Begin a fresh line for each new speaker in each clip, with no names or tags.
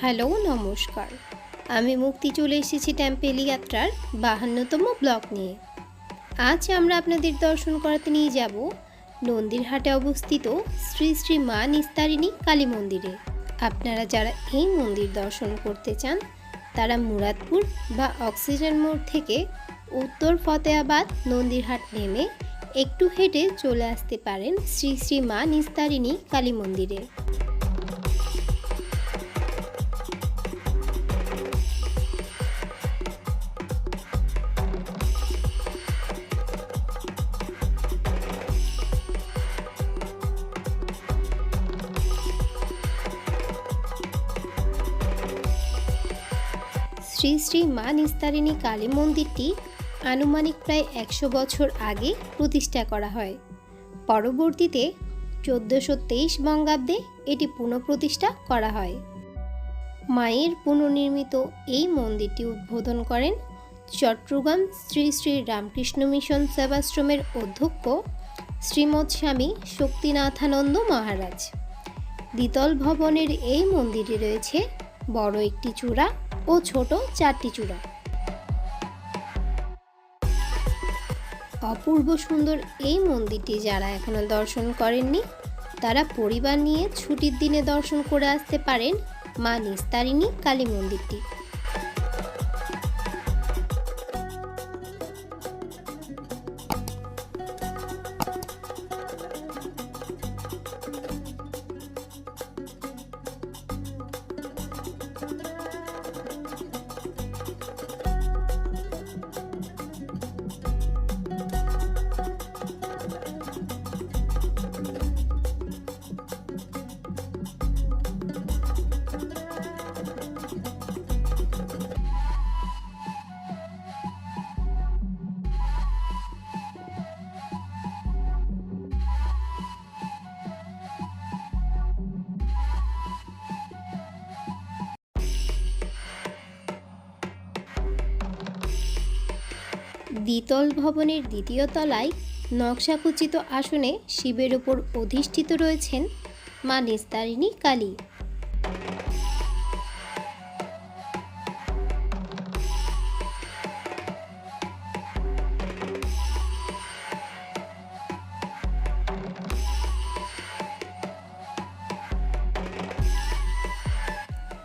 Hello, নমস্কার। আমি মুক্তি চলে এসেছি টেম্পেল যাত্রার বাহান্নতম ব্লক নিয়ে। আজ আমরা আপনাদের দর্শন করাতে নিয়ে যাব নন্দীরহাটে অবস্থিত শ্রী শ্রী মা নিস্তারিণী কালী মন্দিরে। আপনারা যারা এই মন্দির দর্শন করতে চান, তারা মুরাদপুর বা অক্সিজেন মোড় থেকে উত্তর ফতেয়াবাদ নন্দীরহাট নেমে একটু হেঁটে চলে আসতে পারেন শ্রী শ্রী মা নিস্তারিণী কালী মন্দিরে। শ্রী শ্রী মা নিস্তারিণী কালী মন্দিরটি আনুমানিক প্রায় একশো বছর আগে প্রতিষ্ঠা করা হয়। পরবর্তীতে চোদ্দোশো তেইশ বঙ্গাব্দে এটি পুনঃপ্রতিষ্ঠা করা হয়। মায়ের পুনর্নির্মিত এই মন্দিরটি উদ্বোধন করেন চট্টগ্রাম শ্রী শ্রী রামকৃষ্ণ মিশন সেবাশ্রমের অধ্যক্ষ শ্রীমৎ স্বামী শক্তিনাথানন্দ মহারাজ। দ্বিতল ভবনের এই মন্দিরে রয়েছে বড় একটি চূড়া ও ছোট চারটি চূড়া। অপূর্ব সুন্দর এই মন্দিরটি যারা এখনও দর্শন করেননি, তারা পরিবার নিয়ে ছুটির দিনে দর্শন করে আসতে পারেন মা নিস্তারিণী কালী মন্দিরটি। দ্বিতল ভবনের দ্বিতীয় তলায় নকশাখচিত আসনে শিবের ওপর অধিষ্ঠিত রয়েছেন মা নিস্তারিণী কালী।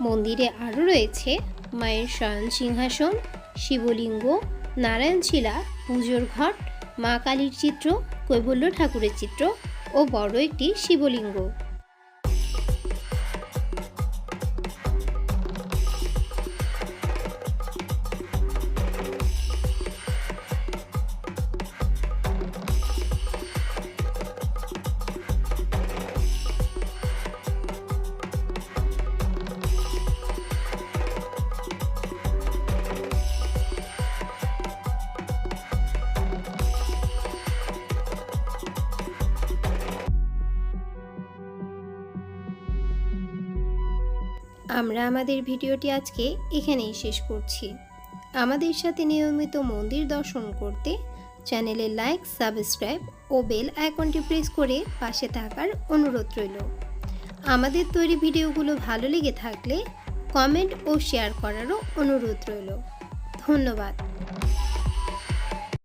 মন্দিরে আরও রয়েছে মায়ের শয়ন সিংহাসন শিবলিঙ্গ নারায়ণশিলা পুজোর ঘট মা কালীর চিত্র কৈবল্য ঠাকুরের চিত্র ও বড় একটি শিবলিঙ্গ। আমরা আমাদের ভিডিওটি আজকে এখানেই শেষ করছি। আমাদের সাথে নিয়মিত মন্দির দর্শন করতে চ্যানেলে লাইক, সাবস্ক্রাইব ও বেল আইকনটি প্রেস করে পাশে থাকার অনুরোধ রইল। আমাদের তৈরি ভিডিওগুলো ভালো লেগে থাকলে কমেন্ট ও শেয়ার করারও অনুরোধ রইল। ধন্যবাদ।